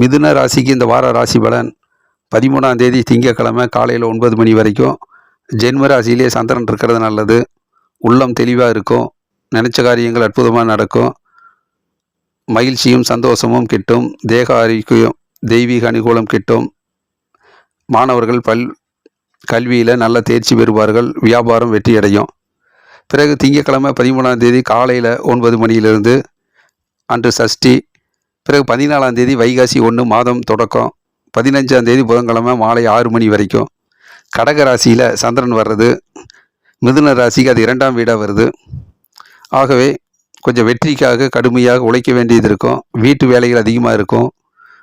மிதுன ராசிக்கு இந்த வார ராசி பலன் பதிமூணாம் தேதி திங்கக்கிழமை காலையில் ஒன்பது மணி வரைக்கும். ஜென்ம ராசியிலே சந்திரன் இருக்கிறது நல்லது. உள்ளம் தெளிவாக இருக்கும். நினச்ச காரியங்கள் அற்புதமாக நடக்கும். மகிழ்ச்சியும் சந்தோஷமும் கிட்டும். தேக ஆரோக்கியம் தெய்வீக அனுகூலம் கிட்டும். மாணவர்கள் பல் கல்வியில் நல்ல தேர்ச்சி பெறுவார்கள். வியாபாரம் வெற்றியடையும். பிறகு திங்கக்கிழமை பதிமூணாம் தேதி காலையில் ஒன்பது மணியிலிருந்து அன்று சஷ்டி பிறகு பதினாலாம் தேதி வைகாசி ஒன்று மாதம் தொடக்கம். பதினஞ்சாம் தேதி புதன்கிழமை மாலை ஆறு மணி வரைக்கும். கடக ராசியில் சந்திரன் வர்றது. மிதுன ராசிக்கு அது இரண்டாம் வீடாக வருது. ஆகவே கொஞ்சம் வெற்றிக்காக கடுமையாக உழைக்க வேண்டியது இருக்கும். வீட்டு வேலைகள் அதிகமாக இருக்கும்.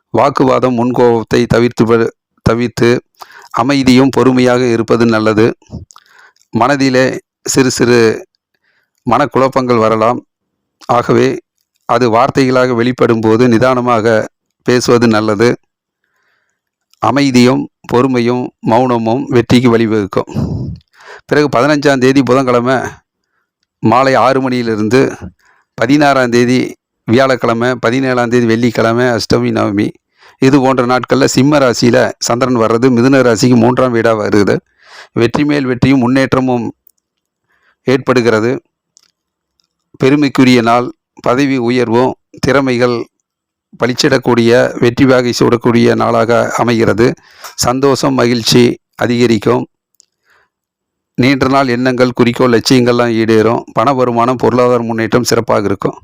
வாக்குவாதம் முன்கோபத்தை தவிர்த்து ப- தவிர்த்து அமைதியும் பொறுமையாக இருப்பது நல்லது. மனதிலே சிறு சிறு மனக்குழப்பங்கள் வரலாம். ஆகவே அது வார்த்தைகளாக வெளிப்படும் போது நிதானமாக பேசுவது நல்லது. அமைதியும் பொறுமையும் மௌனமும் வெற்றிக்கு வழிவகுக்கும். பிறகு பதினஞ்சாம் தேதி புதன்கிழமை மாலை ஆறு மணியிலிருந்து பதினாறாம் தேதி வியாழக்கிழமை பதினேழாம் தேதி வெள்ளிக்கிழமை அஷ்டமி நவமி இது போன்ற நாட்களில் சிம்ம ராசியில் சந்திரன் வர்றது மிதுன ராசிக்கு மூன்றாம் வீடாக வருது. வெற்றி மேல் வெற்றியும் முன்னேற்றமும் ஏற்படுகிறது. பெருமைக்குரிய நாள் பதவி உயர்வும் திறமைகள் பளிச்சிடக்கூடிய வெற்றி வாகை சூடக்கூடிய நாளாக அமைகிறது. சந்தோஷம் மகிழ்ச்சி அதிகரிக்கும். நீண்ட நாள் எண்ணங்கள் குறிக்கோள் லட்சியங்கள்லாம் ஈடேறும். பண வருமானம் பொருளாதார முன்னேற்றம் சிறப்பாக இருக்கும்.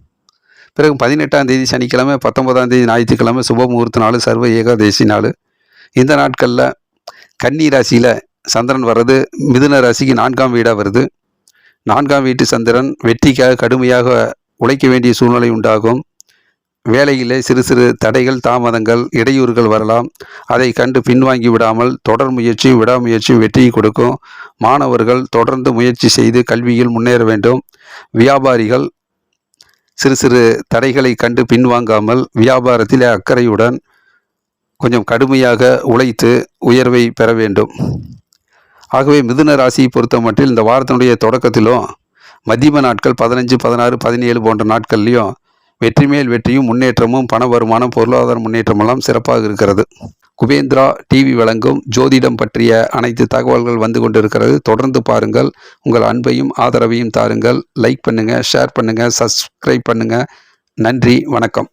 பிறகு பதினெட்டாம் தேதி சனிக்கிழமை பத்தொன்பதாம் தேதி ஞாயிற்றுக்கிழமை சுப முகூர்த்த நாள் சர்வ ஏகாதேசி நாள். இந்த நாட்களில் கன்னி ராசியில் சந்திரன் வர்றது மிதுன ராசிக்கு நான்காம் வீடாக வருது. நான்காம் வீட்டு சந்திரன் வெற்றிக்காக கடுமையாக உழைக்க வேண்டிய சூழ்நிலை உண்டாகும். வேலையிலே சிறு சிறு தடைகள் தாமதங்கள் இடையூறுகள் வரலாம். அதை கண்டு பின்வாங்கி விடாமல் தொடர் முயற்சி விடாமுயற்சி வெற்றியை கொடுக்கும். மாணவர்கள் தொடர்ந்து முயற்சி செய்து கல்வியில் முன்னேற வேண்டும். வியாபாரிகள் சிறு சிறு தடைகளை கண்டு பின்வாங்காமல் வியாபாரத்திலே அக்கறையுடன் கொஞ்சம் கடுமையாக உழைத்து உயர்வை பெற வேண்டும். ஆகவே மிதுன ராசியை பொறுத்த மட்டில் இந்த வாரத்தினுடைய தொடக்கத்திலும் மதியம நாட்கள் பதினஞ்சு பதினாறு பதினேழு போன்ற நாட்கள்லையும் வெற்றி மேல் வெற்றியும் முன்னேற்றமும் பண வருமானம் பொருளாதார முன்னேற்றமெல்லாம் சிறப்பாக இருக்கிறது. குபேந்திரா டிவி வழங்கும் ஜோதிடம் பற்றிய அனைத்து தகவல்கள் வந்து கொண்டிருக்கிறது. தொடர்ந்து பாருங்கள். உங்கள் அன்பையும் ஆதரவையும் தாருங்கள். லைக் பண்ணுங்கள் ஷேர் பண்ணுங்கள் சப்ஸ்கிரைப் பண்ணுங்கள் நன்றி வணக்கம்.